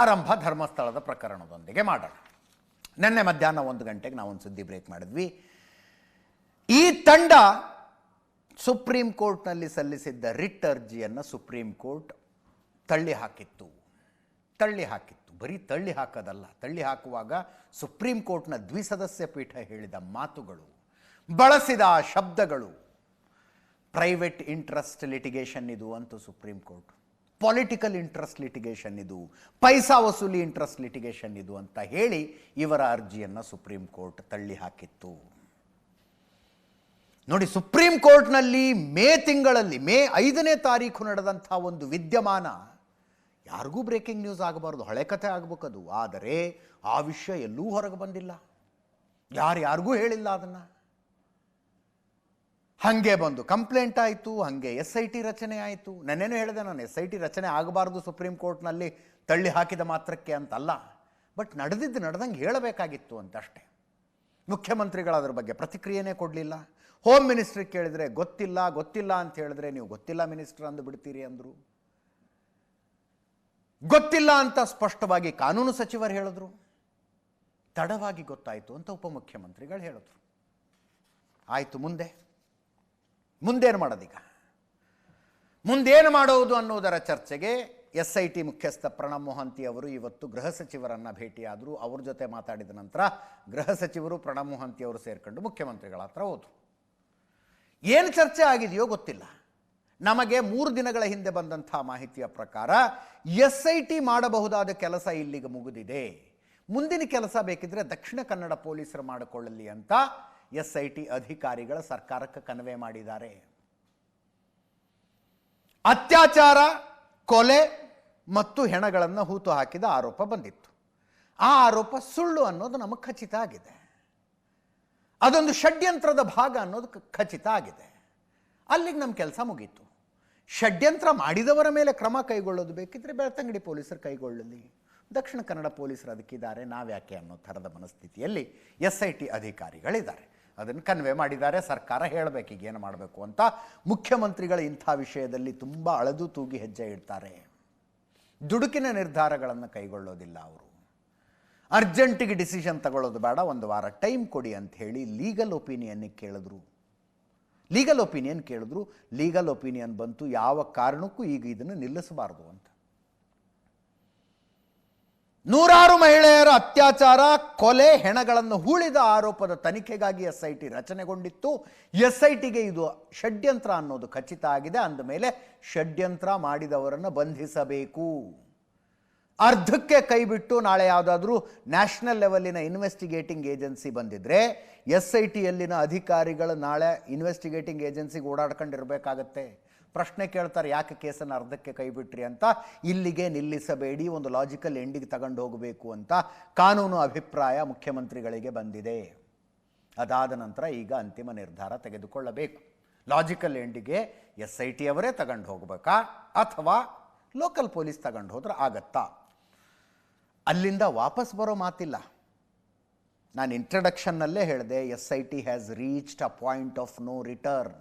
ಆರಂಭ ಧರ್ಮಸ್ಥಳದ ಪ್ರಕರಣದೊಂದಿಗೆ ಮಾಡೋಣ. ನಿನ್ನೆ ಮಧ್ಯಾಹ್ನ ಒಂದು ಗಂಟೆಗೆ ನಾವು ಒಂದು ಸುದ್ದಿ ಬ್ರೇಕ್ ಮಾಡಿದ್ವಿ. ಈ ತಂಡ ಸುಪ್ರೀಂ ಕೋರ್ಟ್ನಲ್ಲಿ ಸಲ್ಲಿಸಿದ್ದ ರಿಟ್ ಅರ್ಜಿಯನ್ನು ಸುಪ್ರೀಂ ಕೋರ್ಟ್ ತಳ್ಳಿ ಹಾಕಿತ್ತು. ತಳ್ಳಿ ಹಾಕಿತ್ತು. ಬರೀ ತಳ್ಳಿ ಹಾಕೋದಲ್ಲ. ತಳ್ಳಿ ಹಾಕುವಾಗ ಸುಪ್ರೀಂ ಕೋರ್ಟ್ನ ದ್ವಿಸದಸ್ಯ ಪೀಠ ಹೇಳಿದ ಮಾತುಗಳು, ಬಳಸಿದ ಶಬ್ದಗಳು ಪ್ರೈವೇಟ್ ಇಂಟ್ರೆಸ್ಟ್ ಲಿಟಿಗೇಷನ್ ಇದು ಅಂತ supreme court political interest litigation ಇದು ಪೈಸಾ ವಸೂಲಿ ಇಂಟ್ರೆಸ್ಟ್ ಲಿಟಿಗೇಷನ್ ಇದು ಅಂತ ಹೇಳಿ ಇವರ ಅರ್ಜಿಯನ್ನು ಸುಪ್ರೀಂ ಕೋರ್ಟ್ ತಳ್ಳಿ ಹಾಕಿತ್ತು. ನೋಡಿ ಸುಪ್ರೀಂ ಕೋರ್ಟ್ನಲ್ಲಿ ಮೇ ತಿಂಗಳಲ್ಲಿ, ಮೇ ಐದನೇ ತಾರೀಕು ನಡೆದಂಥ ಒಂದು ವಿದ್ಯಮಾನ, ಯಾರಿಗೂ ಬ್ರೇಕಿಂಗ್ ನ್ಯೂಸ್ ಆಗಬಾರ್ದು, ಹಳೆ ಕಥೆ ಆಗಬೇಕದು. ಆದರೆ ಆ ವಿಷಯ ಎಲ್ಲೂ ಹೊರಗೆ ಬಂದಿಲ್ಲ. ಯಾರ್ಯಾರಿಗೂ ಹೇಳಿಲ್ಲ ಅದನ್ನು. ಹಾಗೆ ಬಂದು, ಕಂಪ್ಲೇಂಟ್ ಆಯಿತು, ಹಾಗೆ ಎಸ್ ಐ ಟಿ ರಚನೆ ಆಯಿತು. ನನ್ನೇನು ಹೇಳಿದೆ, ನಾನು ಎಸ್ ಐ ಟಿ ರಚನೆ ಆಗಬಾರ್ದು ಸುಪ್ರೀಂ ಕೋರ್ಟ್ನಲ್ಲಿ, ತಳ್ಳಿ ಹಾಕಿದ ಮಾತ್ರಕ್ಕೆ ಅಂತಲ್ಲ. ಬಟ್ ನಡೆದಿದ್ದು ನಡೆದಂಗೆ ಹೇಳಬೇಕಾಗಿತ್ತು ಅಂತಷ್ಟೇ. ಮುಖ್ಯಮಂತ್ರಿಗಳು ಅದ್ರ ಬಗ್ಗೆ ಪ್ರತಿಕ್ರಿಯೆನೇ ಕೊಡಲಿಲ್ಲ. ಹೋಮ್ ಮಿನಿಸ್ಟ್ರಿ ಕೇಳಿದರೆ, ಗೊತ್ತಿಲ್ಲ ಗೊತ್ತಿಲ್ಲ ಅಂತ ಹೇಳಿದ್ರೆ, ನೀವು ಗೊತ್ತಿಲ್ಲ ಮಿನಿಸ್ಟರ್ ಅಂದು ಬಿಡ್ತೀರಿ ಅಂದರು. ಗೊತ್ತಿಲ್ಲ ಅಂತ ಸ್ಪಷ್ಟವಾಗಿ ಕಾನೂನು ಸಚಿವರು ಹೇಳಿದ್ರು. ತಡವಾಗಿ ಗೊತ್ತಾಯಿತು ಅಂತ ಉಪಮುಖ್ಯಮಂತ್ರಿಗಳು ಹೇಳಿದ್ರು. ಆಯಿತು, ಮುಂದೆ. ಮುಂದೇನು ಮಾಡೋದೀಗ? ಮುಂದೇನು ಮಾಡೋದು ಅನ್ನೋದರ ಚರ್ಚೆಗೆ ಎಸ್ ಐ ಟಿ ಮುಖ್ಯಸ್ಥ ಪ್ರಣಬ್ ಮೊಹಂತಿ ಅವರು ಇವತ್ತು ಗೃಹ ಸಚಿವರನ್ನು ಭೇಟಿಯಾದರು. ಅವ್ರ ಜೊತೆ ಮಾತಾಡಿದ ನಂತರ ಗೃಹ ಸಚಿವರು ಪ್ರಣಬ್ ಮೊಹಂತಿ ಅವರು ಸೇರ್ಕೊಂಡು ಮುಖ್ಯಮಂತ್ರಿಗಳ ಹತ್ರ ಹೋದರು. ಏನು ಚರ್ಚೆ ಆಗಿದೆಯೋ ಗೊತ್ತಿಲ್ಲ. ನಮಗೆ ಮೂರು ದಿನಗಳ ಹಿಂದೆ ಬಂದಂಥ ಮಾಹಿತಿಯ ಪ್ರಕಾರ ಎಸ್ ಐ ಟಿ ಮಾಡಬಹುದಾದ ಕೆಲಸ ಇಲ್ಲಿಗೆ ಮುಗಿದಿದೆ. ಮುಂದಿನ ಕೆಲಸ ಬೇಕಿದ್ರೆ ದಕ್ಷಿಣ ಕನ್ನಡ ಪೊಲೀಸರು ಮಾಡಿಕೊಳ್ಳಲಿ ಅಂತ ಎಸ್ ಐ ಟಿ ಅಧಿಕಾರಿಗಳ ಸರ್ಕಾರಕ್ಕೆ ಕನ್ವೆ ಮಾಡಿದ್ದಾರೆ. ಅತ್ಯಾಚಾರ, ಕೊಲೆ ಮತ್ತು ಹೆಣಗಳನ್ನು ಹೂತು ಹಾಕಿದ ಆರೋಪ ಬಂದಿತ್ತು. ಆ ಆರೋಪ ಸುಳ್ಳು ಅನ್ನೋದು ನಮಗೆ ಖಚಿತ ಆಗಿದೆ. ಅದೊಂದು ಷಡ್ಯಂತ್ರದ ಭಾಗ ಅನ್ನೋದು ಖಚಿತ ಆಗಿದೆ. ಅಲ್ಲಿಗೆ ನಮ್ಮ ಕೆಲಸ ಮುಗೀತು. ಷಡ್ಯಂತ್ರ ಮಾಡಿದವರ ಮೇಲೆ ಕ್ರಮ ಕೈಗೊಳ್ಳೋದು ಬೇಕಿದ್ರೆ ಬೆಳ್ತಂಗಡಿ ಪೊಲೀಸರು ಕೈಗೊಳ್ಳಲಿ. ದಕ್ಷಿಣ ಕನ್ನಡ ಪೊಲೀಸರು ಅದಕ್ಕಿದ್ದಾರೆ. ನಾವ್ಯಾಕೆ ಅನ್ನೋ ಥರದ ಮನಸ್ಥಿತಿಯಲ್ಲಿ ಎಸ್ ಐ ಟಿ ಅಧಿಕಾರಿಗಳಿದ್ದಾರೆ. ಅದನ್ನು ಕನ್ವೆ ಮಾಡಿದ್ದಾರೆ. ಸರ್ಕಾರ ಹೇಳಬೇಕು ಈಗ ಏನು ಮಾಡಬೇಕು ಅಂತ. ಮುಖ್ಯಮಂತ್ರಿಗಳು ಇಂಥ ವಿಷಯದಲ್ಲಿ ತುಂಬ ಅಳೆದು ತೂಗಿ ಹೆಜ್ಜೆ ಇಡ್ತಾರೆ. ದುಡುಕಿನ ನಿರ್ಧಾರಗಳನ್ನು ಕೈಗೊಳ್ಳೋದಿಲ್ಲ ಅವರು. ಅರ್ಜೆಂಟಿಗೆ ಡಿಸಿಷನ್ ತಗೊಳ್ಳೋದು ಬೇಡ. ಒಂದು ವಾರ ಟೈಮ್ ಕೊಡಿ ಅಂತ ಹೇಳಿ ಲೀಗಲ್ ಒಪಿನಿಯನ್ನಿಗೆ ಕೇಳಿದ್ರು. ಲೀಗಲ್ ಒಪಿನಿಯನ್ ಕೇಳಿದ್ರು. ಲೀಗಲ್ ಒಪಿನಿಯನ್ ಬಂತು. ಯಾವ ಕಾರಣಕ್ಕೂ ಈಗ ಇದನ್ನು ನಿಲ್ಲಿಸಬಾರ್ದು ಅಂತ. ನೂರಾರು ಮಹಿಳೆಯರ ಅತ್ಯಾಚಾರ, ಕೊಲೆ, ಹೆಣಗಳನ್ನು ಹೂಳಿದ ಆರೋಪದ ತನಿಖೆಗಾಗಿ ಎಸ್ ಐ ಟಿ ರಚನೆಗೊಂಡಿತ್ತು. ಎಸ್ ಐ ಟಿಗೆ ಇದು ಷಡ್ಯಂತ್ರ ಅನ್ನೋದು ಖಚಿತ ಆಗಿದೆ. ಅಂದಮೇಲೆ ಷಡ್ಯಂತ್ರ ಮಾಡಿದವರನ್ನು ಬಂಧಿಸಬೇಕು. ಅರ್ಧಕ್ಕೆ ಕೈಬಿಟ್ಟು ನಾಳೆ ಯಾವುದಾದ್ರೂ ನ್ಯಾಷನಲ್ ಲೆವೆಲಿನ ಇನ್ವೆಸ್ಟಿಗೇಟಿಂಗ್ ಏಜೆನ್ಸಿ ಬಂದಿದ್ರೆ ಎಸ್ ಐ ಟಿಯಲ್ಲಿನ ಅಧಿಕಾರಿಗಳು ನಾಳೆ ಇನ್ವೆಸ್ಟಿಗೇಟಿಂಗ್ ಏಜೆನ್ಸಿಗೆ ಓಡಾಡ್ಕೊಂಡಿರ್ಬೇಕಾಗತ್ತೆ. ಪ್ರಶ್ನೆ ಕೇಳ್ತಾರೆ, ಯಾಕೆ ಕೇಸನ್ನು ಅರ್ಧಕ್ಕೆ ಕೈಬಿಟ್ರಿ? ಅಂತ. ಇಲ್ಲಿಗೆ ನಿಲ್ಲಿಸಬೇಡಿ, ಒಂದು ಲಾಜಿಕಲ್ ಎಂಡಿಗೆ ತಗೊಂಡು ಹೋಗಬೇಕು ಅಂತ ಕಾನೂನು ಅಭಿಪ್ರಾಯ ಮುಖ್ಯಮಂತ್ರಿಗಳಿಗೆ ಬಂದಿದೆ. ಅದಾದ ನಂತರ ಈಗ ಅಂತಿಮ ನಿರ್ಧಾರ ತೆಗೆದುಕೊಳ್ಳಬೇಕು. ಲಾಜಿಕಲ್ ಎಂಡಿಗೆ ಎಸ್ ಐ ಟಿ ಅವರೇ ತಗೊಂಡು ಹೋಗಬೇಕಾ? ಅಥವಾ ಲೋಕಲ್ ಪೊಲೀಸ್ ತಗೊಂಡು ಹೋದ್ರೆ ಆಗತ್ತಾ? ಅಲ್ಲಿಂದ ವಾಪಸ್ ಬರೋ ಮಾತಿಲ್ಲ. ನಾನು ಇಂಟ್ರಡಕ್ಷನ್ನಲ್ಲೇ ಹೇಳಿದೆ, S I T has reached a point of no return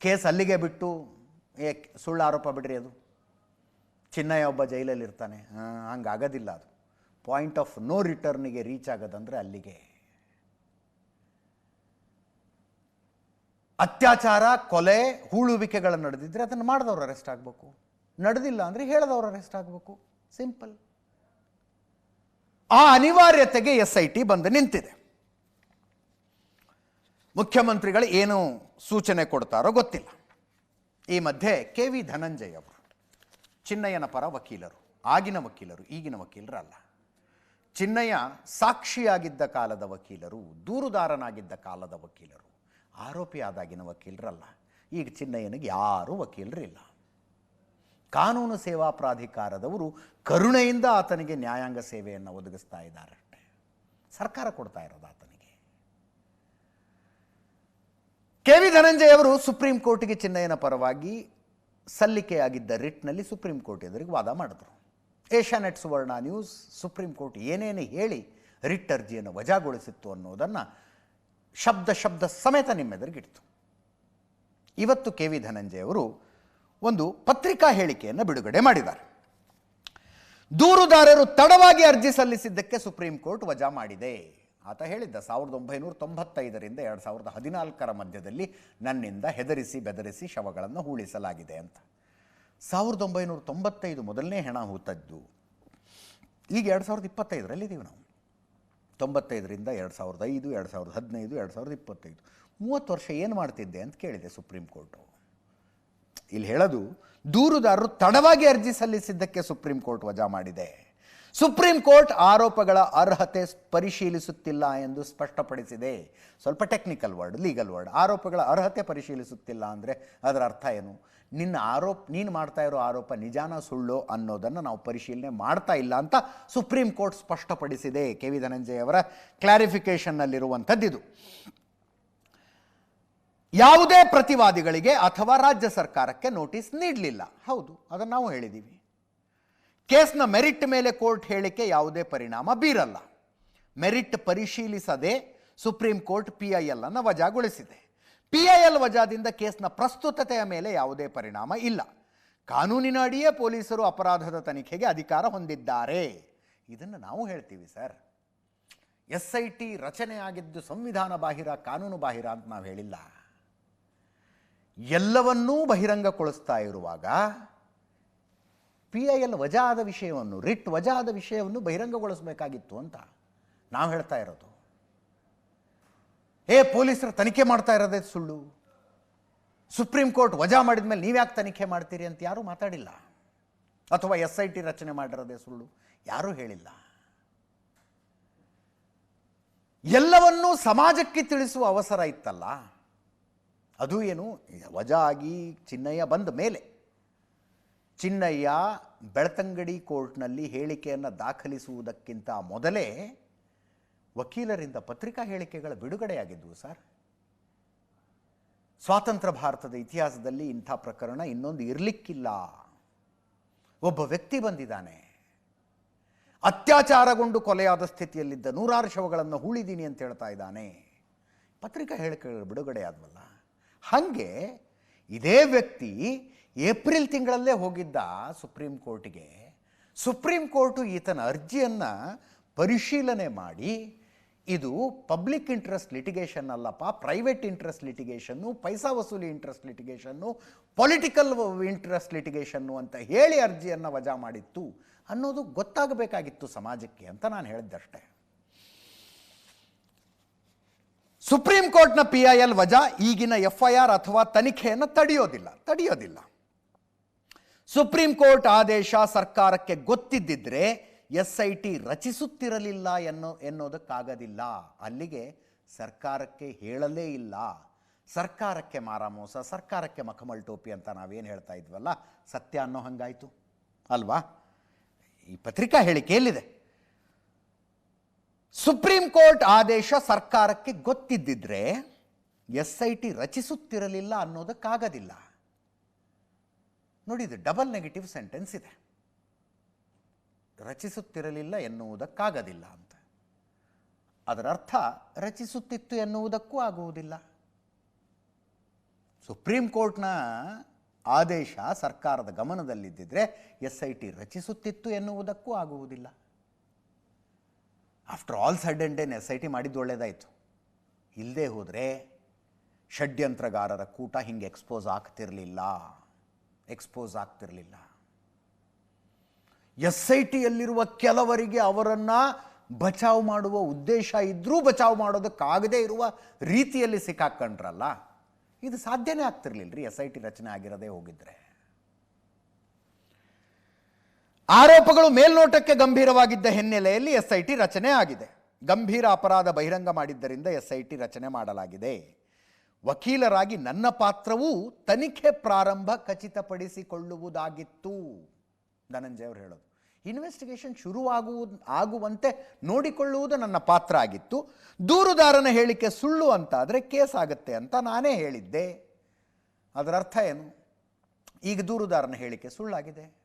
case ಅಲ್ಲಿಗೆ ಬಿಟ್ಟು, ಏ, ಸುಳ್ಳು ಆರೋಪ ಬಿಡ್ರಿ ಅದು. ಚಿನ್ನಯ್ಯ ಒಬ್ಬ ಜೈಲಲ್ಲಿ ಇರ್ತಾನೆ ಹಂಗೆ ಆಗೋದಿಲ್ಲ ಅದು ಪಾಯಿಂಟ್ ಆಫ್ ನೋ ರಿಟರ್ನಿಗೆ ರೀಚ್ ಆಗೋದಂದ್ರೆ ಅಲ್ಲಿಗೆ. ಅತ್ಯಾಚಾರ, ಕೊಲೆ, ಹೂಳುವಿಕೆಗಳು ನಡೆದಿದ್ದರೆ ಅದನ್ನು ಮಾಡಿದವ್ರು ಅರೆಸ್ಟ್ ಆಗಬೇಕು. ನಡೆದಿಲ್ಲ ಅಂದರೆ ಹೇಳದವ್ರು ಅರೆಸ್ಟ್ ಆಗಬೇಕು. ಸಿಂಪಲ್ ಆ ಅನಿವಾರ್ಯತೆಗೆ ಎಸ್ ಐ ಟಿ ಬಂದು ನಿಂತಿದೆ. ಮುಖ್ಯಮಂತ್ರಿಗಳು ಏನು ಸೂಚನೆ ಕೊಡ್ತಾರೋ ಗೊತ್ತಿಲ್ಲ. ಈ ಮಧ್ಯೆ ಕೆ ವಿ ಧನಂಜಯ್ ಅವರು, ಚಿನ್ನಯ್ಯನ ಪರ ವಕೀಲರು, ಆಗಿನ ವಕೀಲರು, ಈಗಿನ ವಕೀಲರಲ್ಲ. ಚಿನ್ನಯ್ಯ ಸಾಕ್ಷಿಯಾಗಿದ್ದ ಕಾಲದ ವಕೀಲರು, ದೂರುದಾರನಾಗಿದ್ದ ಕಾಲದ ವಕೀಲರು ಆರೋಪಿಯಾದಾಗಿನ ವಕೀಲರಲ್ಲ. ಈಗ ಚಿನ್ನಯ್ಯನಿಗೆ ಯಾರೂ ವಕೀಲರಿಲ್ಲ. ಕಾನೂನು ಸೇವಾ ಪ್ರಾಧಿಕಾರದವರು ಕರುಣೆಯಿಂದ ಆತನಿಗೆ ನ್ಯಾಯಾಂಗ ಸೇವೆಯನ್ನು ಒದಗಿಸ್ತಾ ಇದ್ದಾರೆ ಸರ್ಕಾರ ಕೊಡ್ತಾ ಇರೋದು ಆತನಿಗೆ. ಕೆ ವಿ ಧನಂಜಯ ಅವರು ಸುಪ್ರೀಂ ಕೋರ್ಟ್ಗೆ ಚಿನ್ನಯ್ಯನ ಪರವಾಗಿ ಸಲ್ಲಿಕೆಯಾಗಿದ್ದ ರಿಟ್ನಲ್ಲಿ ಸುಪ್ರೀಂ ಕೋರ್ಟ್ ಎದುರಿಗೆ ವಾದ ಮಾಡಿದ್ರು. Asianet, Suvarna news, supreme court ಏನೇನು ಹೇಳಿ ರಿಟ್ ಅರ್ಜಿಯನ್ನು ವಜಾಗೊಳಿಸಿತ್ತು ಅನ್ನೋದನ್ನು ಶಬ್ದ ಶಬ್ದ ಸಮೇತ ನಿಮ್ಮೆದುರಿಗಿಡ್ತು. ಇವತ್ತು ಕೆ ವಿ ಧನಂಜಯ ಅವರು ಒಂದು ಪತ್ರಿಕಾ ಹೇಳಿಕೆಯನ್ನು ಬಿಡುಗಡೆ ಮಾಡಿದ್ದಾರೆ. ದೂರುದಾರರು ತಡವಾಗಿ ಅರ್ಜಿ ಸಲ್ಲಿಸಿದ್ದಕ್ಕೆ ಸುಪ್ರೀಂ ಕೋರ್ಟ್ ವಜಾ ಮಾಡಿದೆ. ಆತ ಹೇಳಿದ್ದ, ಸಾವಿರದ ಒಂಬೈನೂರ ತೊಂಬತ್ತೈದರಿಂದ ಎರಡು ಸಾವಿರದ ಹದಿನಾಲ್ಕರ ಮಧ್ಯದಲ್ಲಿ ನನ್ನಿಂದ ಹೆದರಿಸಿ ಬೆದರಿಸಿ ಶವಗಳನ್ನು ಹೂಳಿಸಲಾಗಿದೆ ಅಂತ. ಸಾವಿರದ ಒಂಬೈನೂರ ತೊಂಬತ್ತೈದು ಮೊದಲನೇ ಹೆಣ ಹೂತದ್ದು ಈಗ ಎರಡು ಸಾವಿರದ ಇಪ್ಪತ್ತೈದರಲ್ಲಿ ಇದ್ದೀವಿ ನಾವು. ತೊಂಬತ್ತೈದರಿಂದ ಎರಡು ಸಾವಿರದ ಐದು, ಎರಡು ಸಾವಿರದ ಹದಿನೈದು, ಎರಡು ಸಾವಿರದ ಇಪ್ಪತ್ತೈದು. ಮೂವತ್ತು ವರ್ಷ ಏನು ಮಾಡ್ತಿದ್ದೆ ಅಂತ ಕೇಳಿದೆ ಸುಪ್ರೀಂ ಕೋರ್ಟು ಇಲ್ಲಿ ಹೇಳೋದು, ದೂರುದಾರರು ತಡವಾಗಿ ಅರ್ಜಿ ಸಲ್ಲಿಸಿದ್ದಕ್ಕೆ ಸುಪ್ರೀಂ ಕೋರ್ಟ್ ವಜಾ ಮಾಡಿದೆ. ಸುಪ್ರೀಂ ಕೋರ್ಟ್ ಆರೋಪಗಳ ಅರ್ಹತೆ ಪರಿಶೀಲಿಸುತ್ತಿಲ್ಲ ಎಂದು ಸ್ಪಷ್ಟಪಡಿಸಿದೆ. ಸ್ವಲ್ಪ ಟೆಕ್ನಿಕಲ್ ವರ್ಡ್ ಲೀಗಲ್ ವರ್ಡ್ ಆರೋಪಗಳ ಅರ್ಹತೆ ಪರಿಶೀಲಿಸುತ್ತಿಲ್ಲ ಅಂದರೆ ಅದರ ಅರ್ಥ ಏನು? ನಿನ್ನ ಆರೋಪ, ನೀನು ಮಾಡ್ತಾ ಇರೋ ಆರೋಪ ನಿಜಾನ ಸುಳ್ಳು ಅನ್ನೋದನ್ನು ನಾವು ಪರಿಶೀಲನೆ ಮಾಡ್ತಾ ಇಲ್ಲ ಅಂತ ಸುಪ್ರೀಂ ಕೋರ್ಟ್ ಸ್ಪಷ್ಟಪಡಿಸಿದೆ. ಕೆ ವಿ ಧನಂಜಯ ಅವರ ಕ್ಲಾರಿಫಿಕೇಷನ್ನಲ್ಲಿರುವಂಥದ್ದಿದು ಯಾವುದೇ ಪ್ರತಿವಾದಿಗಳಿಗೆ ಅಥವಾ ರಾಜ್ಯ ಸರ್ಕಾರಕ್ಕೆ ನೋಟಿಸ್ ನೀಡಲಿಲ್ಲ. ಹೌದು, ಅದನ್ನು ನಾವು ಹೇಳಿದ್ದೀವಿ ಕೇಸ್ನ ಮೆರಿಟ್ ಮೇಲೆ ಕೋರ್ಟ್ ಹೇಳಿಕೆ ಯಾವುದೇ ಪರಿಣಾಮ ಬೀರಲ್ಲ. Merit ಪರಿಶೀಲಿಸದೆ supreme court P I L ಅನ್ನು ವಜಾಗೊಳಿಸಿದೆ. ಪಿ ಐ ಎಲ್ ವಜಾದಿಂದ ಕೇಸ್ನ ಪ್ರಸ್ತುತತೆಯ ಮೇಲೆ ಯಾವುದೇ ಪರಿಣಾಮ ಇಲ್ಲ. ಕಾನೂನಿನ ಅಡಿಯೇ ಪೊಲೀಸರು ಅಪರಾಧದ ತನಿಖೆಗೆ ಅಧಿಕಾರ ಹೊಂದಿದ್ದಾರೆ. ಇದನ್ನು ನಾವು ಹೇಳ್ತೀವಿ ಸರ್. ಎಸ್ ಐ ಟಿ ರಚನೆಯಾಗಿದ್ದು ಸಂವಿಧಾನ ಬಾಹಿರ, ಕಾನೂನು ಬಾಹಿರ ಅಂತ ನಾವು ಹೇಳಿಲ್ಲ. ಎಲ್ಲವನ್ನೂ ಬಹಿರಂಗಗೊಳಿಸ್ತಾ ಇರುವಾಗ ಪಿ ಐ ಎಲ್ ವಜಾ ಆದ ವಿಷಯವನ್ನು, ರಿಟ್ ವಜಾ ಆದ ವಿಷಯವನ್ನು ಬಹಿರಂಗಗೊಳಿಸಬೇಕಾಗಿತ್ತು ಅಂತ ನಾವು ಹೇಳ್ತಾ ಇರೋದು. ಏ, ಪೊಲೀಸರು ತನಿಖೆ ಮಾಡ್ತಾ ಇರೋದೇ ಸುಳ್ಳು. ಸುಪ್ರೀಂ ಕೋರ್ಟ್ ವಜಾ ಮಾಡಿದ ಮೇಲೆ ನೀವ್ಯಾಕೆ ತನಿಖೆ ಮಾಡ್ತೀರಿ ಅಂತ ಯಾರೂ ಮಾತಾಡಿಲ್ಲ. ಅಥವಾ ಎಸ್ ಐ ಟಿ ರಚನೆ ಮಾಡಿರೋದೇ ಸುಳ್ಳು, ಯಾರೂ ಹೇಳಿಲ್ಲ. ಎಲ್ಲವನ್ನೂ ಸಮಾಜಕ್ಕೆ ತಿಳಿಸುವ ಅವಸರ ಇತ್ತಲ್ಲ. ಅದು ಏನು, ವಜಾ ಆಗಿ ಚಿನ್ನಯ್ಯ ಬಂದ ಮೇಲೆ. ಚಿನ್ನಯ್ಯ ಬೆಳ್ತಂಗಡಿ ಕೋರ್ಟ್ನಲ್ಲಿ ಹೇಳಿಕೆಯನ್ನು ದಾಖಲಿಸುವುದಕ್ಕಿಂತ ಮೊದಲೇ ವಕೀಲರಿಂದ ಪತ್ರಿಕಾ ಹೇಳಿಕೆಗಳ ಬಿಡುಗಡೆಯಾಗಿದ್ದವು ಸರ್. ಸ್ವಾತಂತ್ರ್ಯ ಭಾರತದ ಇತಿಹಾಸದಲ್ಲಿ ಇಂಥ ಪ್ರಕರಣ ಇನ್ನೊಂದು ಇರಲಿಕ್ಕಿಲ್ಲ. ಒಬ್ಬ ವ್ಯಕ್ತಿ ಬಂದಿದ್ದಾನೆ. ಅತ್ಯಾಚಾರಗೊಂಡು ಕೊಲೆಯಾದ ಸ್ಥಿತಿಯಲ್ಲಿದ್ದ ನೂರಾರು ಶವಗಳನ್ನು ಹೂಳಿದ್ದೀನಿ ಅಂತ ಹೇಳ್ತಾ ಇದ್ದಾನೆ. ಪತ್ರಿಕಾ ಹೇಳಿಕೆಗಳು ಬಿಡುಗಡೆ ಹಾಗೆ ಇದೇ ವ್ಯಕ್ತಿ ಏಪ್ರಿಲ್ ತಿಂಗಳಲ್ಲೇ ಹೋಗಿದ್ದ ಸುಪ್ರೀಂ ಕೋರ್ಟಿಗೆ, ಸುಪ್ರೀಂ ಕೋರ್ಟು ಈತನ ಅರ್ಜಿಯನ್ನು ಪರಿಶೀಲನೆ ಮಾಡಿ, ಇದು ಪಬ್ಲಿಕ್ ಇಂಟ್ರೆಸ್ಟ್ ಲಿಟಿಗೇಷನ್ ಅಲ್ಲಪ್ಪ, ಪ್ರೈವೇಟ್ ಇಂಟ್ರೆಸ್ಟ್ ಲಿಟಿಗೇಷನ್ನು, ಪೈಸಾ ವಸೂಲಿ interest litigation, political interest litigation ಅಂತ ಹೇಳಿ ಅರ್ಜಿಯನ್ನು ವಜಾ ಮಾಡಿತ್ತು ಅನ್ನೋದು ಗೊತ್ತಾಗಬೇಕಾಗಿತ್ತು ಸಮಾಜಕ್ಕೆ ಅಂತ ನಾನು ಹೇಳಿದ್ದಷ್ಟೇ. ಸುಪ್ರೀಂ ಕೋರ್ಟ್ನ ಪಿ ಐ ಎಲ್ ವಜಾ ಈಗಿನ ಎಫ್ ಐ ಆರ್ ಅಥವಾ ತನಿಖೆಯನ್ನು ತಡೆಯೋದಿಲ್ಲ ತಡೆಯೋದಿಲ್ಲ. ಸುಪ್ರೀಂ ಕೋರ್ಟ್ ಆದೇಶ ಸರ್ಕಾರಕ್ಕೆ ಗೊತ್ತಿದ್ದಿದ್ರೆ ಎಸ್ ಐ ಟಿ ರಚಿಸುತ್ತಿರಲಿಲ್ಲ ಎನ್ನೋ, ಎನ್ನೋದಕ್ಕಾಗೋದಿಲ್ಲ. ಅಲ್ಲಿಗೆ ಸರ್ಕಾರಕ್ಕೆ ಹೇಳಲೇ ಇಲ್ಲ. ಸರ್ಕಾರಕ್ಕೆ ಮಾರಾಮೋಸ ಸರ್ಕಾರಕ್ಕೆ ಮಖಮಲ್ ಟೋಪಿ ಅಂತ ನಾವೇನು ಹೇಳ್ತಾ ಇದ್ವಲ್ಲ, ಸತ್ಯ ಅನ್ನೋ ಹಂಗಾಯ್ತು. ಅಲ್ವಾ? ಈ ಪತ್ರಿಕಾ ಹೇಳಿಕೆಯಲ್ಲಿದೆ ಸುಪ್ರೀಂ ಕೋರ್ಟ್ ಆದೇಶ ಸರ್ಕಾರಕ್ಕೆ ಗೊತ್ತಿದ್ದಿದ್ರೆ ಎಸ್ ಐ ಟಿ ರಚಿಸುತ್ತಿರಲಿಲ್ಲ ಅನ್ನೋದಕ್ಕಾಗೋದಿಲ್ಲ. ನೋಡಿ, ಇದು ಡಬಲ್ ನೆಗೆಟಿವ್ ಸೆಂಟೆನ್ಸ್ ಇದೆ. ರಚಿಸುತ್ತಿರಲಿಲ್ಲ ಎನ್ನುವುದಕ್ಕಾಗದಿಲ್ಲ ಅಂತ. ಅದರ ಅರ್ಥ, ರಚಿಸುತ್ತಿತ್ತು ಎನ್ನುವುದಕ್ಕೂ ಆಗುವುದಿಲ್ಲ. ಸುಪ್ರೀಂ ಕೋರ್ಟ್ನ ಆದೇಶ ಸರ್ಕಾರದ ಗಮನದಲ್ಲಿದ್ದಿದ್ರೆ ಎಸ್ ಐ ಟಿ ರಚಿಸುತ್ತಿತ್ತು ಎನ್ನುವುದಕ್ಕೂ ಆಗುವುದಿಲ್ಲ. After all said and done S I T ಮಾಡಿದ್ದು ಒಳ್ಳೇದಾಯಿತು. ಇಲ್ಲದೆ ಹೋದರೆ ಷಡ್ಯಂತ್ರಗಾರರ ಕೂಟ ಹಿಂಗೆ ಎಕ್ಸ್ಪೋಸ್ ಆಗ್ತಿರಲಿಲ್ಲ. ಎಕ್ಸ್ಪೋಸ್ ಆಗ್ತಿರಲಿಲ್ಲ. ಎಸ್ ಐ ಟಿಯಲ್ಲಿರುವ ಕೆಲವರಿಗೆ ಅವರನ್ನು ಬಚಾವ್ ಮಾಡುವ ಉದ್ದೇಶ ಇದ್ದರೂ ಬಚಾವ್ ಮಾಡೋದಕ್ಕಾಗದೇ ಇರುವ ರೀತಿಯಲ್ಲಿ ಸಿಕ್ಕಾಕೊಂಡ್ರಲ್ಲ, ಇದು ಸಾಧ್ಯನೇ ಆಗ್ತಿರ್ಲಿಲ್ಲ ರೀ ಎಸ್ ಐ ಟಿ ರಚನೆ ಆಗಿರದೇ ಹೋಗಿದ್ರೆ. ಆರೋಪಗಳು ಮೇಲ್ನೋಟಕ್ಕೆ ಗಂಭೀರವಾಗಿದ್ದ ಹಿನ್ನೆಲೆಯಲ್ಲಿ ಎಸ್ ಐ ಟಿ ರಚನೆ ಆಗಿದೆ. ಗಂಭೀರ ಅಪರಾಧ ಬಹಿರಂಗ ಮಾಡಿದ್ದರಿಂದ ಎಸ್ ಐ ಟಿ ರಚನೆ ಮಾಡಲಾಗಿದೆ. ವಕೀಲರಾಗಿ ನನ್ನ ಪಾತ್ರವೂ ತನಿಖೆ ಪ್ರಾರಂಭ ಖಚಿತಪಡಿಸಿಕೊಳ್ಳುವುದಾಗಿತ್ತು. ಧನಂಜಯ ಹೇಳೋದು. ಇನ್ವೆಸ್ಟಿಗೇಷನ್ ಶುರುವಾಗುವುದು ಆಗುವಂತೆ ನೋಡಿಕೊಳ್ಳುವುದು ನನ್ನ ಪಾತ್ರ ಆಗಿತ್ತು. ದೂರುದಾರನ ಹೇಳಿಕೆ ಸುಳ್ಳು ಅಂತಾದರೆ ಕೇಸ್ ಆಗುತ್ತೆ ಅಂತ ನಾನೇ ಹೇಳಿದ್ದೆ. ಅದರ ಅರ್ಥ ಏನು? ಈಗ ದೂರುದಾರನ ಹೇಳಿಕೆ ಸುಳ್ಳಾಗಿದೆ.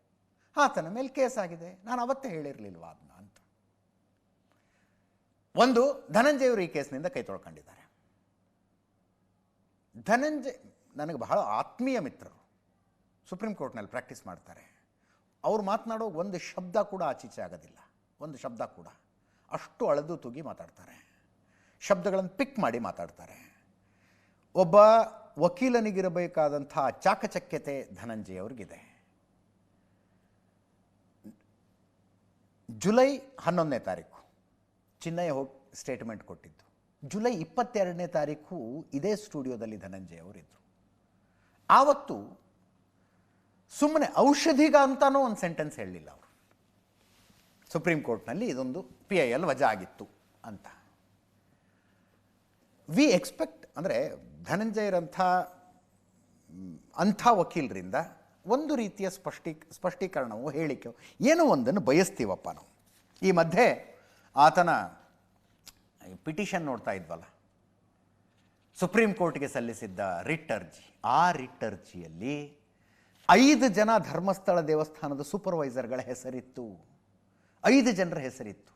ಆತನ ಮೇಲೆ ಕೇಸ್ ಆಗಿದೆ. ನಾನು ಅವತ್ತೇ ಹೇಳಿರಲಿಲ್ವಾ ಅದನ್ನ ಅಂತ. ಒಂದು ಧನಂಜಯವರು ಈ ಕೇಸ್ನಿಂದ ಕೈ ತೊಳ್ಕೊಂಡಿದ್ದಾರೆ. ಧನಂಜಯ್, ನನಗೆ ಬಹಳ ಆತ್ಮೀಯ ಮಿತ್ರರು, ಸುಪ್ರೀಂ ಕೋರ್ಟ್ನಲ್ಲಿ ಪ್ರಾಕ್ಟೀಸ್ ಮಾಡ್ತಾರೆ. ಅವ್ರು ಮಾತನಾಡೋ ಒಂದು ಶಬ್ದ ಕೂಡ ಆಚೀಚೆ ಆಗೋದಿಲ್ಲ. ಒಂದು ಶಬ್ದ ಕೂಡ. ಅಷ್ಟು ಅಳೆದು ತೂಗಿ ಮಾತಾಡ್ತಾರೆ. ಶಬ್ದಗಳನ್ನು ಪಿಕ್ ಮಾಡಿ ಮಾತಾಡ್ತಾರೆ. ಒಬ್ಬ ವಕೀಲನಿಗಿರಬೇಕಾದಂಥ ಚಾಕಚಕ್ಯತೆ ಧನಂಜಯ ಅವ್ರಿಗಿದೆ. ಜುಲೈ ಹನ್ನೊಂದನೇ ತಾರೀಕು, ಚಿನ್ನಯ್ಯ ಹೋಗಿ ಸ್ಟೇಟ್ಮೆಂಟ್ ಕೊಟ್ಟಿದ್ದು. ಜುಲೈ ಇಪ್ಪತ್ತೆರಡನೇ ತಾರೀಕು ಇದೇ ಸ್ಟುಡಿಯೋದಲ್ಲಿ ಧನಂಜಯ ಅವರಿದ್ದರು ಆವತ್ತು ಸುಮ್ಮನೆ ಔಷಧಿಗ ಅಂತಾನೂ ಒಂದು ಸೆಂಟೆನ್ಸ್ ಹೇಳಲಿಲ್ಲ ಅವರು. ಸುಪ್ರೀಂ ಕೋರ್ಟ್ನಲ್ಲಿ ಇದೊಂದು ಪಿ ಐ ಎಲ್ ವಜಾ ಆಗಿತ್ತು ಅಂತ. ವಿ ಎಕ್ಸ್ಪೆಕ್ಟ್ ಅಂದರೆ ಧನಂಜಯರಂಥ ಅಂಥ ವಕೀಲರಿಂದ ಒಂದು ರೀತಿಯ ಸ್ಪಷ್ಟೀ, ಸ್ಪಷ್ಟೀಕರಣವು ಹೇಳಿಕೆ ಏನೋ ಒಂದನ್ನು ಬಯಸ್ತೀವಪ್ಪ ನಾವು. ಈ ಮಧ್ಯೆ ಆತನ ಪಿಟಿಷನ್ ನೋಡ್ತಾ ಇದ್ವಲ್ಲ? ಸುಪ್ರೀಂ ಕೋರ್ಟ್ಗೆ ಸಲ್ಲಿಸಿದ್ದ ರಿಟ್ ಅರ್ಜಿ, ಆ ರಿಟ್ ಅರ್ಜಿಯಲ್ಲಿ ಐದು ಜನ ಧರ್ಮಸ್ಥಳ ದೇವಸ್ಥಾನದ ಸೂಪರ್ವೈಸರ್ಗಳ ಹೆಸರಿತ್ತು. ಐದು ಜನರ ಹೆಸರಿತ್ತು.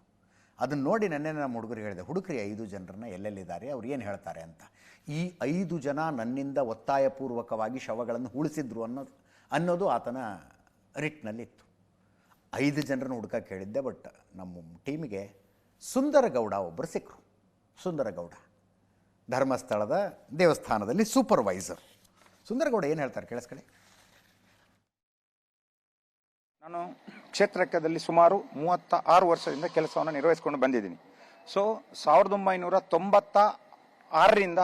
ಅದನ್ನು ನೋಡಿ ನನ್ನೇ ನಮ್ಮ ಹುಡುಗರು ಹೇಳಿದೆ ಹುಡುಗರಿ ಐದು ಜನರನ್ನ ಎಲ್ಲೆಲ್ಲಿದ್ದಾರೆ? ಅವ್ರು ಏನು ಹೇಳ್ತಾರೆ ಅಂತ? ಈ ಐದು ಜನ ನನ್ನಿಂದ ಒತ್ತಾಯಪೂರ್ವಕವಾಗಿ ಶವಗಳನ್ನು ಉಳಿಸಿದ್ರು ಅನ್ನೋದು ಅನ್ನೋದು ಆತನ ರಿಟ್ನಲ್ಲಿತ್ತು. ಐದು ಜನರನ್ನು ಹುಡುಕಕ್ಕೆ ಹೇಳಿದ್ದೆ, ಬಟ್ ನಮ್ಮ ಟೀಮಿಗೆ ಸುಂದರಗೌಡ ಒಬ್ಬರು ಸಿಕ್ಕರು ಸುಂದರಗೌಡ. ಧರ್ಮಸ್ಥಳದ ದೇವಸ್ಥಾನದಲ್ಲಿ ಸೂಪರ್ವೈಸರ್ ಸುಂದರಗೌಡ ಏನು ಹೇಳ್ತಾರೆ ಕೇಳಿಸ್ಕೊಳ್ಳಿ. ನಾನು ಕ್ಷೇತ್ರಕ್ಕದಲ್ಲಿ ಸುಮಾರು ಮೂವತ್ತ ಆರು ವರ್ಷದಿಂದ ಕೆಲಸವನ್ನು ನಿರ್ವಹಿಸಿಕೊಂಡು ಬಂದಿದ್ದೀನಿ. ಸೊ ಸಾವಿರದ ಒಂಬೈನೂರ ತೊಂಬತ್ತ ಆರರಿಂದ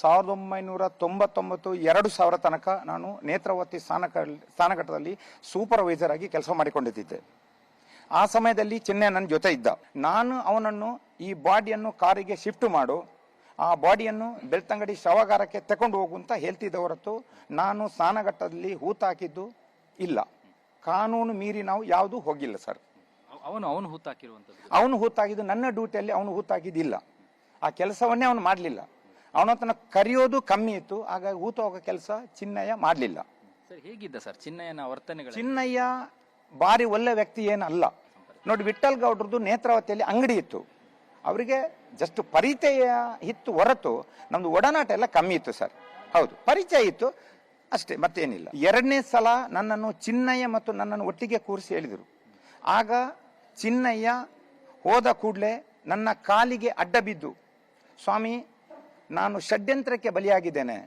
ಸಾವಿರದ ಒಂಬೈನೂರ ತೊಂಬತ್ತೊಂಬತ್ತು ಎರಡು ಸಾವಿರ ತನಕ ನಾನು ನೇತ್ರಾವತಿ ಸ್ಥಾನಕ ಸ್ಥಾನಘಟ್ಟದಲ್ಲಿ ಸೂಪರ್ವೈಸರ್ ಆಗಿ ಕೆಲಸ ಮಾಡಿಕೊಂಡಿದ್ದೆ. ಆ ಸಮಯದಲ್ಲಿ ಚಿನ್ನೆ ನನ್ನ ಜೊತೆ ಇದ್ದ. ನಾನು ಅವನನ್ನು ಈ ಬಾಡಿಯನ್ನು ಕಾರಿಗೆ ಶಿಫ್ಟ್ ಮಾಡು ಆ ಬಾಡಿಯನ್ನು ಬೆಳ್ತಂಗಡಿ ಶವಗಾರಕ್ಕೆ ತಗೊಂಡು ಹೋಗು ಅಂತ ಹೇಳ್ತಿದ್ದ ಹೊರತು ನಾನು ಸ್ನಾನಘಟ್ಟದಲ್ಲಿ ಹೂತಾಕಿದ್ದು ಇಲ್ಲ. ಕಾನೂನು ಮೀರಿ ನಾವು ಯಾವುದೂ ಹೋಗಿಲ್ಲ ಸರ್. ಅವ್- ಅವನು ಅವನು ಹುತ್ತಾಕಿರುವಂತದ್ದು ಅವನು ಹೂತಾಗಿದ್ದು ನನ್ನ ಡ್ಯೂಟಿಯಲ್ಲಿ ಅವನು ಹೂತಾಗಿದ್ದಿಲ್ಲ ಆ ಕೆಲಸವನ್ನೇ ಅವನು ಮಾಡಲಿಲ್ಲ. ಅವನ ಹತ್ರ ಕರೆಯೋದು ಕಮ್ಮಿ ಇತ್ತು ಹಾಗಾಗಿ ಹೂತು ಹೋಗೋ ಕೆಲಸ ಚಿನ್ನಯ್ಯ ಮಾಡಲಿಲ್ಲ. ಸರ್ ಹೇಗಿದ್ದ ಸರ್ ಚಿನ್ನಯ್ಯನ ವರ್ತನೆಗಳು? ಚಿನ್ನಯ್ಯ ಭಾರಿ ಒಳ್ಳೆ ವ್ಯಕ್ತಿ ಏನಲ್ಲ. ನೋಡಿ ವಿಠಲ್ ಗೌಡ್ರದ್ದು ನೇತ್ರಾವತಿಯಲ್ಲಿ ಅಂಗಡಿ ಇತ್ತು. ಅವರಿಗೆ ಜಸ್ಟ್ ಪರಿಚಯ ಇತ್ತು ಹೊರತು ನಮ್ದು ಒಡನಾಟ ಎಲ್ಲ ಕಮ್ಮಿ ಇತ್ತು ಸರ್. ಹೌದು, ಪರಿಚಯ ಇತ್ತು, ಅಷ್ಟೇ, ಮತ್ತೇನಿಲ್ಲ. ಎರಡನೇ ಸಲ ನನ್ನನ್ನು ಚಿನ್ನಯ್ಯ ಮತ್ತು ನನ್ನನ್ನು ಒಟ್ಟಿಗೆ ಕೂರಿಸಿ ಹೇಳಿದರು. ಆಗ ಚಿನ್ನಯ್ಯ ಹೋದ ಕೂಡಲೇ ನನ್ನ ಕಾಲಿಗೆ ಅಡ್ಡ ಬಿದ್ದು, ಸ್ವಾಮಿ, ನಾನು ಷಡ್ಯಂತ್ರಕ್ಕೆ ಬಲಿಯಾಗಿದ್ದೇನೆ.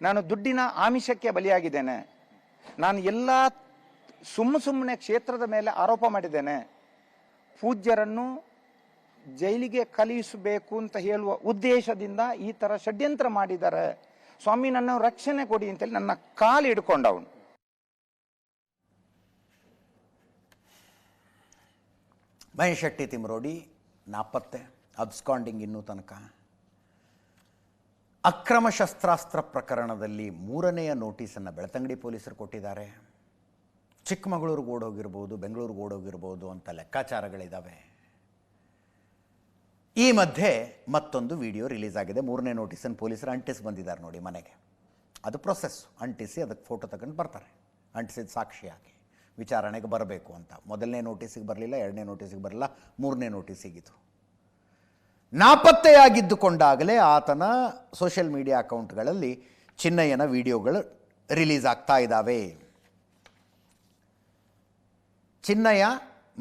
ನಾನು ದುಡ್ಡಿನ ಆಮಿಷಕ್ಕೆ ಬಲಿಯಾಗಿದ್ದೇನೆ. ನಾನು ಎಲ್ಲ ಸುಮ್ಮ ಸುಮ್ಮನೆ ಕ್ಷೇತ್ರದ ಮೇಲೆ ಆರೋಪ ಮಾಡಿದ್ದೇನೆ. ಪೂಜ್ಯರನ್ನು ಜೈಲಿಗೆ ಕಲಿಸಬೇಕು ಅಂತ ಹೇಳುವ ಉದ್ದೇಶದಿಂದ ಈ ಥರ ಷಡ್ಯಂತ್ರ ಮಾಡಿದ್ದಾರೆ. ಸ್ವಾಮಿ, ನನ್ನ ರಕ್ಷಣೆ ಕೊಡಿ ಅಂತೇಳಿ ನನ್ನ ಕಾಲು ಹಿಡ್ಕೊಂಡವನು. ಮಹೇಶ್ ಶೆಟ್ಟಿ ತಿಮ್ರೋಡಿ, ನಾಪತ್ತೆ, ಅಬ್ಸ್ಕಾಂಡಿಂಗ್ ಇನ್ನೂ ತನಕ. ಅಕ್ರಮ ಶಸ್ತ್ರಾಸ್ತ್ರ ಪ್ರಕರಣದಲ್ಲಿ ಮೂರನೆಯ ನೋಟಿಸನ್ನು ಬೆಳತಂಗಡಿ ಪೊಲೀಸರು ಕೊಟ್ಟಿದ್ದಾರೆ. ಚಿಕ್ಕಮಗಳೂರಿಗೆ ಓಡೋಗಿರ್ಬೋದು, ಬೆಂಗಳೂರಿಗೆ ಓಡೋಗಿರ್ಬೋದು ಅಂತ ಲೆಕ್ಕಾಚಾರಗಳಿದ್ದಾವೆ ಈ ಮಧ್ಯೆ ಮತ್ತೊಂದು ವಿಡಿಯೋ ರಿಲೀಸ್ ಆಗಿದೆ. ಮೂರನೇ ನೋಟಿಸನ್ನು ಪೊಲೀಸರು ಅಂಟಿಸಿ ಬಂದಿದ್ದಾರೆ ನೋಡಿ ಮನೆಗೆ. ಅದು ಪ್ರೊಸೆಸ್ ಅಂಟಿಸಿ ಅದಕ್ಕೆ ಫೋಟೋ ತಗೊಂಡು ಬರ್ತಾರೆ. ಅಂಟಿಸಿದ ಸಾಕ್ಷಿಯಾಗಿ. ವಿಚಾರಣೆಗೆ ಬರಬೇಕು ಅಂತ. ಮೊದಲನೇ ನೋಟಿಸಿಗೆ ಬರಲಿಲ್ಲ, ಎರಡನೇ ನೋಟಿಸಿಗೆ ಬರಲಿಲ್ಲ, ಮೂರನೇ ನೋಟಿಸಿಗಿತು ನಾಪತ್ತೆಯಾಗಿದ್ದುಕೊಂಡಾಗಲೇ ಆತನ ಸೋಷಿಯಲ್ ಮೀಡಿಯಾ ಅಕೌಂಟ್ಗಳಲ್ಲಿ ಚಿನ್ನಯ್ಯನ ವಿಡಿಯೋಗಳು ರಿಲೀಸ್ ಆಗ್ತಾ ಇದ್ದಾವೆ ಚಿನ್ನಯ್ಯ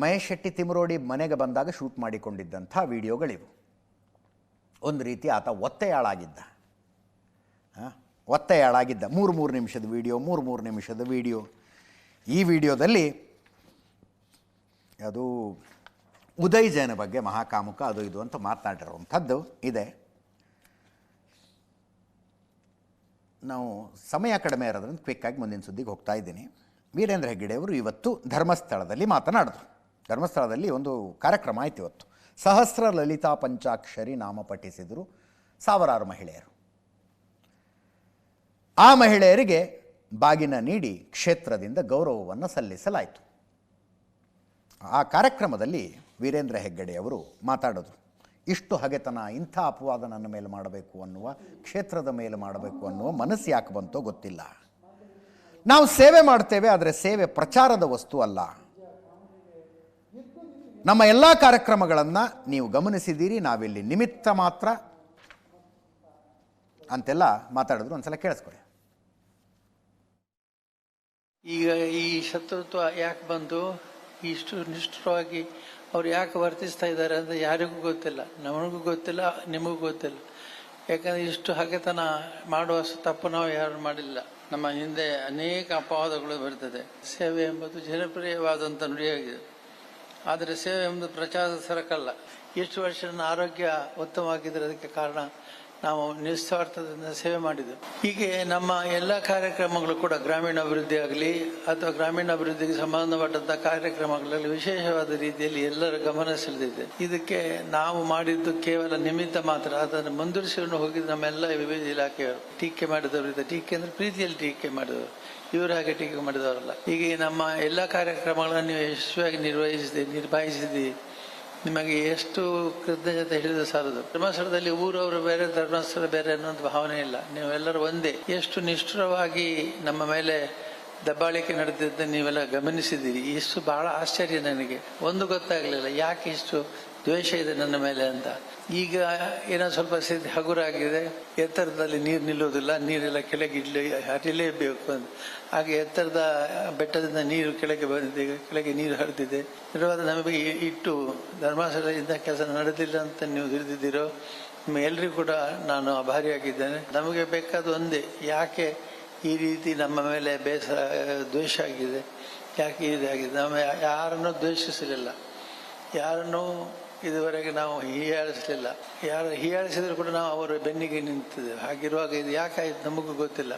ಮಹೇಶ್ ಶೆಟ್ಟಿ ತಿಮರೋಡಿ ಮನೆಗೆ ಬಂದಾಗ ಶೂಟ್ ಮಾಡಿಕೊಂಡಿದ್ದಂಥ ವಿಡಿಯೋಗಳಿವು. ಒಂದು ರೀತಿ ಆತ ಒತ್ತೆಯಾಳಾಗಿದ್ದ. ಒತ್ತೆಯಾಳಾಗಿದ್ದ. ಮೂರು ಮೂರು ನಿಮಿಷದ ವಿಡಿಯೋ, ಮೂರು ಮೂರು ನಿಮಿಷದ ವಿಡಿಯೋ. ಈ ವಿಡಿಯೋದಲ್ಲಿ ಅದು ಉದಯ್ ಜೈನ ಬಗ್ಗೆ ಮಹಾಕಾಮುಕ ಅದು ಇದು ಅಂತ ಮಾತನಾಡಿರುವಂಥದ್ದು ಇದೆ. ನಾವು ಸಮಯ ಕಡಿಮೆ ಇರೋದ್ರಿಂದ ಕ್ವಿಕ್ಕಾಗಿ ಮುಂದಿನ ಸುದ್ದಿಗೆ ಹೋಗ್ತಾ ಇದ್ದೀನಿ. ವೀರೇಂದ್ರ ಹೆಗ್ಗಡೆಯವರು ಇವತ್ತು ಧರ್ಮಸ್ಥಳದಲ್ಲಿ ಮಾತನಾಡಿದ್ರು. ಧರ್ಮಸ್ಥಳದಲ್ಲಿ ಒಂದು ಕಾರ್ಯಕ್ರಮ ಆಯ್ತು ಇವತ್ತು. ಸಹಸ್ರ ಲಲಿತಾ ಪಂಚಾಕ್ಷರಿ ನಾಮ ಪಠಿಸಿದರು ಸಾವಿರಾರು ಮಹಿಳೆಯರು. ಆ ಮಹಿಳೆಯರಿಗೆ ಬಾಗಿನ ನೀಡಿ ಕ್ಷೇತ್ರದಿಂದ ಗೌರವವನ್ನು ಸಲ್ಲಿಸಲಾಯಿತು. ಆ ಕಾರ್ಯಕ್ರಮದಲ್ಲಿ ವೀರೇಂದ್ರ ಹೆಗ್ಗಡೆಯವರು ಮಾತಾಡೋದು ಇಷ್ಟು ಹಗೆತನ, ಇಂಥ ಅಪವಾದ ನನ್ನ ಮೇಲೆ ಮಾಡಬೇಕು ಅನ್ನುವ, ಕ್ಷೇತ್ರದ ಮೇಲೆ ಮಾಡಬೇಕು ಅನ್ನುವ ಮನಸ್ಸು ಯಾಕೆ ಬಂತೋ ಗೊತ್ತಿಲ್ಲ. ನಾವು ಸೇವೆ ಮಾಡ್ತೇವೆ, ಆದರೆ ಸೇವೆ ಪ್ರಚಾರದ ವಸ್ತು ಅಲ್ಲ. ನಮ್ಮ ಎಲ್ಲ ಕಾರ್ಯಕ್ರಮಗಳನ್ನು ನೀವು ಗಮನಿಸಿದ್ದೀರಿ, ನಾವಿಲ್ಲಿ ನಿಮಿತ್ತ ಮಾತ್ರ. ಅಂತೆಲ್ಲ ಮಾತಾಡಿದ್ರು, ಒಂದ್ಸಲ ಕೇಳಿಸ್ಕೊಳ್ಳಿ ಈಗ ಈ ಶತ್ರುತ್ವ ಯಾಕೆ ಬಂತು? ಇಷ್ಟು ನಿಷ್ಠುರವಾಗಿ ಅವ್ರು ಯಾಕೆ ವರ್ತಿಸ್ತಾ ಇದ್ದಾರೆ ಅಂತ ಯಾರಿಗೂ ಗೊತ್ತಿಲ್ಲ. ನಮಗೂ ಗೊತ್ತಿಲ್ಲ, ನಿಮಗೂ ಗೊತ್ತಿಲ್ಲ. ಯಾಕಂದ್ರೆ ಇಷ್ಟು ಹಗೆತನ ಮಾಡುವಷ್ಟು ತಪ್ಪು ನಾವು ಯಾರು ಮಾಡಿಲ್ಲ. ನಮ್ಮ ಹಿಂದೆ ಅನೇಕ ಅಪವಾದಗಳು ಬರ್ತದೆ. ಸೇವೆ ಎಂಬುದು ಜನಪ್ರಿಯವಾದಂಥ ನುಡಿಯಾಗಿದೆ. ಆದರೆ ಸೇವೆ ಎಂಬುದು ಪ್ರಚಾರದ ಸರಕಲ್ಲ. ಎಷ್ಟು ವರ್ಷ ಆರೋಗ್ಯ ಉತ್ತಮವಾಗಿದ್ದರೆ ಅದಕ್ಕೆ ಕಾರಣ ನಾವು ನಿಸ್ವಾರ್ಥದಿಂದ ಸೇವೆ ಮಾಡಿದ್ದು ಹೀಗೆ ನಮ್ಮ ಎಲ್ಲ ಕಾರ್ಯಕ್ರಮಗಳು ಕೂಡ ಗ್ರಾಮೀಣ ಅಭಿವೃದ್ಧಿ ಆಗಲಿ ಅಥವಾ ಗ್ರಾಮೀಣ ಅಭಿವೃದ್ಧಿಗೆ ಸಂಬಂಧಪಟ್ಟಂತಹ ಕಾರ್ಯಕ್ರಮಗಳಲ್ಲಿ ವಿಶೇಷವಾದ ರೀತಿಯಲ್ಲಿ ಎಲ್ಲರ ಗಮನ ಸೆಳೆದಿದೆ ಇದಕ್ಕೆ ನಾವು ಮಾಡಿದ್ದು ಕೇವಲ ನಿಮಿತ್ತ ಮಾತ್ರ. ಅದನ್ನು ಮುಂದುವರಿಸಿಕೊಂಡು ಹೋಗಿದ್ದು ನಮ್ಮೆಲ್ಲ ವಿವಿಧ ಇಲಾಖೆಯವರು. ಟೀಕೆ ಮಾಡಿದವರಿದ್ದ ಟೀಕೆ ಅಂದ್ರೆ ಪ್ರೀತಿಯಲ್ಲಿ ಟೀಕೆ ಮಾಡಿದವರು. ಇವರು ಹಾಗೆ ಟೀಕೆ ಮಾಡಿದವರಲ್ಲ. ಹೀಗೆ ನಮ್ಮ ಎಲ್ಲ ಕಾರ್ಯಕ್ರಮಗಳನ್ನು ನೀವು ಯಶಸ್ವಿಯಾಗಿ ನಿರ್ವಹಿಸಿದೆ ನಿರ್ಭಾಯಿಸಿದಿ ನಿಮಗೆ ಎಷ್ಟು ಕೃತಜ್ಞತೆ ಹಿಡಿದು ಸಾಲದು. ಧರ್ಮಸ್ಥಳದಲ್ಲಿ ಊರವರು ಬೇರೆ, ಧರ್ಮಸ್ಥಳ ಬೇರೆ ಅನ್ನೋದು ಭಾವನೆ ಇಲ್ಲ. ನೀವೆಲ್ಲರೂ ಒಂದೇ. ಎಷ್ಟು ನಿಷ್ಠುರವಾಗಿ ನಮ್ಮ ಮೇಲೆ ದಬ್ಬಾಳಿಕೆ ನಡೆದಿದ್ದ ನೀವೆಲ್ಲ ಗಮನಿಸಿದ್ದೀರಿ. ಇಷ್ಟು ಬಹಳ ಆಶ್ಚರ್ಯ ನನಗೆ. ಒಂದು ಗೊತ್ತಾಗಲಿಲ್ಲ. ಯಾಕೆ ಇಷ್ಟು ದ್ವೇಷ ಇದೆ ನನ್ನ ಮೇಲೆ ಅಂತ. ಈಗ ಏನೋ ಸ್ವಲ್ಪ ಸ್ಥಿತಿ ಹಗುರಾಗಿದೆ. ಎತ್ತರದಲ್ಲಿ ನೀರು ನಿಲ್ಲೋದಿಲ್ಲ ನೀರೆಲ್ಲ ಕೆಳಗೆ ಇಡ್ಲಿ ಹರಿಲೇಬೇಕು ಅಂತ. ಹಾಗೆ ಎತ್ತರದ ಬೆಟ್ಟದಿಂದ ನೀರು ಕೆಳಗೆ ಬಂದಿದೆ, ಕೆಳಗೆ ನೀರು ಹರಿದಿದೆ. ಇರುವಾಗ ನಮಗೆ ಇಟ್ಟು ಧರ್ಮಾಸನದಿಂದ ಕೆಲಸ ನಡೆದಿಲ್ಲ ಅಂತ ನೀವು ತಿಳಿದಿದ್ದೀರೋ ಎಲ್ಲರಿಗೂ ಕೂಡ ನಾನು ಆಭಾರಿಯಾಗಿದ್ದೇನೆ ನಮಗೆ ಬೇಕಾದ ಒಂದೇ, ಯಾಕೆ ಈ ರೀತಿ ನಮ್ಮ ಮೇಲೆ ಬೇಸರ ದ್ವೇಷ ಆಗಿದೆ? ಯಾಕೆ ಆಗಿದೆ? ನಮ್ಮ ಯಾರನ್ನೂ ದ್ವೇಷಿಸಲಿಲ್ಲ. ಯಾರನ್ನೂ ಇದುವರೆಗೆ ನಾವು ಹೀಯಾಳಿಸಲಿಲ್ಲ. ಯಾರು ಹೀಯಾಳಿಸಿದ್ರು ಕೂಡ ನಾವು ಅವರ ಬೆನ್ನಿಗೆ ನಿಂತಿದ್ದೇವೆ. ಹಾಗಿರುವಾಗ ಇದು ಯಾಕಾಯ್ತು ನಮಗೂ ಗೊತ್ತಿಲ್ಲ.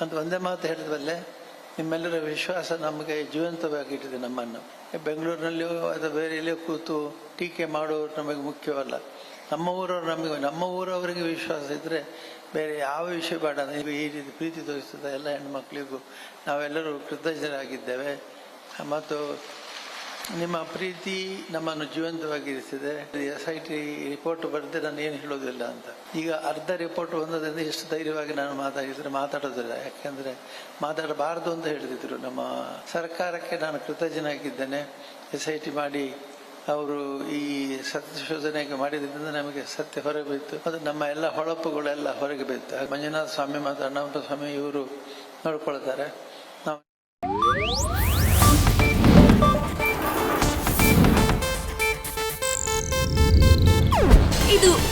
ಅಂತ ಒಂದೇ ಮಾತು ಹೇಳಿದ್ವಲ್ಲ, ನಿಮ್ಮೆಲ್ಲರ ವಿಶ್ವಾಸ ನಮಗೆ ಜೀವಂತವಾಗಿಟ್ಟಿದೆ ನಮ್ಮನ್ನು. ಬೆಂಗಳೂರಿನಲ್ಲಿಯೂ ಅಥವಾ ಬೇರೆ ಎಲ್ಲಿಯೋ ಕೂತು ಟೀಕೆ ಮಾಡೋರು ನಮಗೆ ಮುಖ್ಯವಲ್ಲ. ನಮ್ಮ ಊರವ್ರು ನಮಗೆ, ನಮ್ಮ ಊರವರಿಗೆ ವಿಶ್ವಾಸ ಇದ್ರೆ ಬೇರೆ ಯಾವ ವಿಷಯ ಬೇಡ. ಈ ರೀತಿ ಪ್ರೀತಿ ತೋರಿಸಿದ ಎಲ್ಲ ಹೆಣ್ಮಕ್ಳಿಗೂ ನಾವೆಲ್ಲರೂ ಕೃತಜ್ಞರಾಗಿದ್ದೇವೆ. ಮತ್ತು ನಿಮ್ಮ ಪ್ರೀತಿ ನಮ್ಮನ್ನು ಜೀವಂತವಾಗಿರಿಸಿದೆ. ಎಸ್ ಐ ಟಿ ರಿಪೋರ್ಟ್ ಬರೆದೇ ನಾನು ಏನು ಹೇಳೋದಿಲ್ಲ ಅಂತ. ಈಗ ಅರ್ಧ ರಿಪೋರ್ಟ್ ಬಂದದಿಂದ ಎಷ್ಟು ಧೈರ್ಯವಾಗಿ ನಾನು ಮಾತಾಡಿದ್ರೆ, ಮಾತಾಡೋದಿಲ್ಲ. ಯಾಕೆಂದ್ರೆ ಮಾತಾಡಬಾರದು ಅಂತ ಹೇಳಿದ್ರು. ನಮ್ಮ ಸರ್ಕಾರಕ್ಕೆ ನಾನು ಕೃತಜ್ಞನಾಗಿದ್ದೇನೆ. ಎಸ್ ಐ ಟಿ ಮಾಡಿ ಅವರು ಈ ಸತ್ಯ ಶೋಧನೆಗೆ ಮಾಡಿದ್ರಿಂದ ನಮಗೆ ಸತ್ಯ ಹೊರಗೆ ಬಿತ್ತು ಅದು ನಮ್ಮ ಎಲ್ಲ ಹೊಳಪುಗಳೆಲ್ಲ ಹೊರಗೆ ಬಿತ್ತು ಮಂಜುನಾಥ ಸ್ವಾಮಿ ಮತ್ತು ಅಣ್ಣಪ್ಪ ಸ್ವಾಮಿ ಇವರು ನೋಡ್ಕೊಳ್ತಾರೆ.